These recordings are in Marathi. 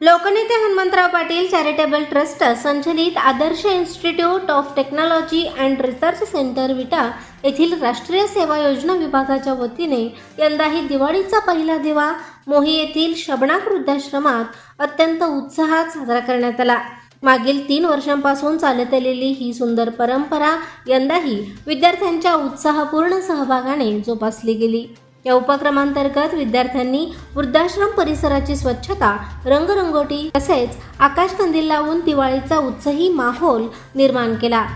लोकनेते हनुमंतराव पाटील चॅरिटेबल ट्रस्ट संचलित Adarsh institute of technology and research centre Vita येथील राष्ट्रीय सेवा योजना विभागाच्या वतीने यंदाही दिवाळीचा पहिला दिवा मोही येथील शबणाक वृद्धाश्रमात अत्यंत उत्साहात साजरा करण्यात आला. मागील तीन वर्षांपासून चालत आलेली ही सुंदर परंपरा यंदाही विद्यार्थ्यांच्या उत्साहपूर्ण सहभागाने जोपासली गेली. या उपक्रमांतर्गत विद्यार्थ्यांनी वृद्धाश्रम परिसराची स्वच्छता रंगरंगोटी तसेच आकाशकंदील लावून दिवाळीचा उत्साही माहोल निर्माण केला.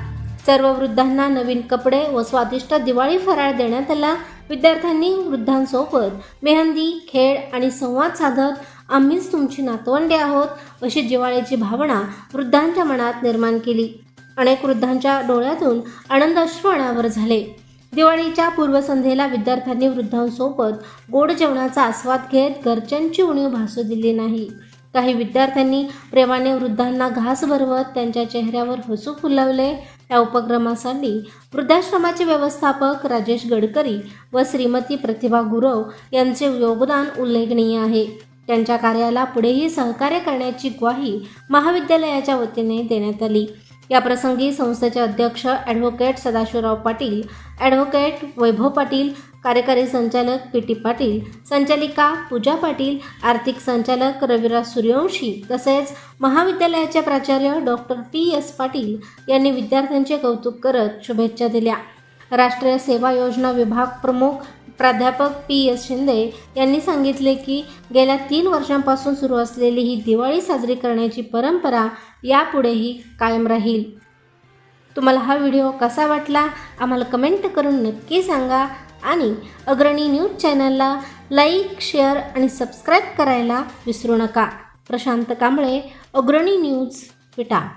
सर्व वृद्धांना नवीन कपडे व स्वादिष्ट दिवाळी फराळ देण्यात आला विद्यार्थ्यांनी वृद्धांसोबत मेहंदी खेळ आणि संवाद साधत आम्हीच तुमची नातवंडे आहोत अशी जिवाळीची भावना वृद्धांच्या मनात निर्माण केली. अनेक वृद्धांच्या डोळ्यातून आनंद अश्रू अनावर झाले. दिवाळीच्या पूर्वसंध्येला विद्यार्थ्यांनी वृद्धांसोबत गोड जेवणाचा आस्वाद घेत घरच्यांची उणीव भासू दिली नाही. काही विद्यार्थ्यांनी प्रेमाने वृद्धांना घास भरवत त्यांच्या चेहऱ्यावर हसू फुलवले. या उपक्रमासाठी वृद्धाश्रमाचे व्यवस्थापक राजेश गडकरी व श्रीमती प्रतिभा गुरव यांचे योगदान उल्लेखनीय आहे. त्यांच्या कार्याला पुढेही सहकार्य करण्याची ग्वाही महाविद्यालयाच्या वतीने देण्यात आली. याप्रसंगी संस्थेचे अध्यक्ष ॲडव्होकेट सदाशिवराव पाटील ॲडव्होकेट वैभव पाटील कार्यकारी संचालक पी टी पाटील संचालिका पूजा पाटील आर्थिक संचालक रविराज सूर्यवंशी तसेच महाविद्यालयाचे प्राचार्य डॉक्टर पी एस पाटील यांनी विद्यार्थ्यांचे कौतुक करत शुभेच्छा दिल्या. राष्ट्रीय सेवा योजना विभाग प्रमुख प्राध्यापक पी एस शिंदे यांनी सांगितले की गेल्या तीन वर्षांपासून सुरू असलेली ही दिवाळी साजरी करण्याची परंपरा यापुढेही कायम राहील. तुम्हाला हा व्हिडिओ कसा वाटला? आम्हाला कमेंट करून नक्की सांगा आणि अग्रणी न्यूज चॅनलला लाईक शेअर आणि सबस्क्राईब करायला विसरू नका. प्रशांत कांबळे अग्रणी न्यूज विटा.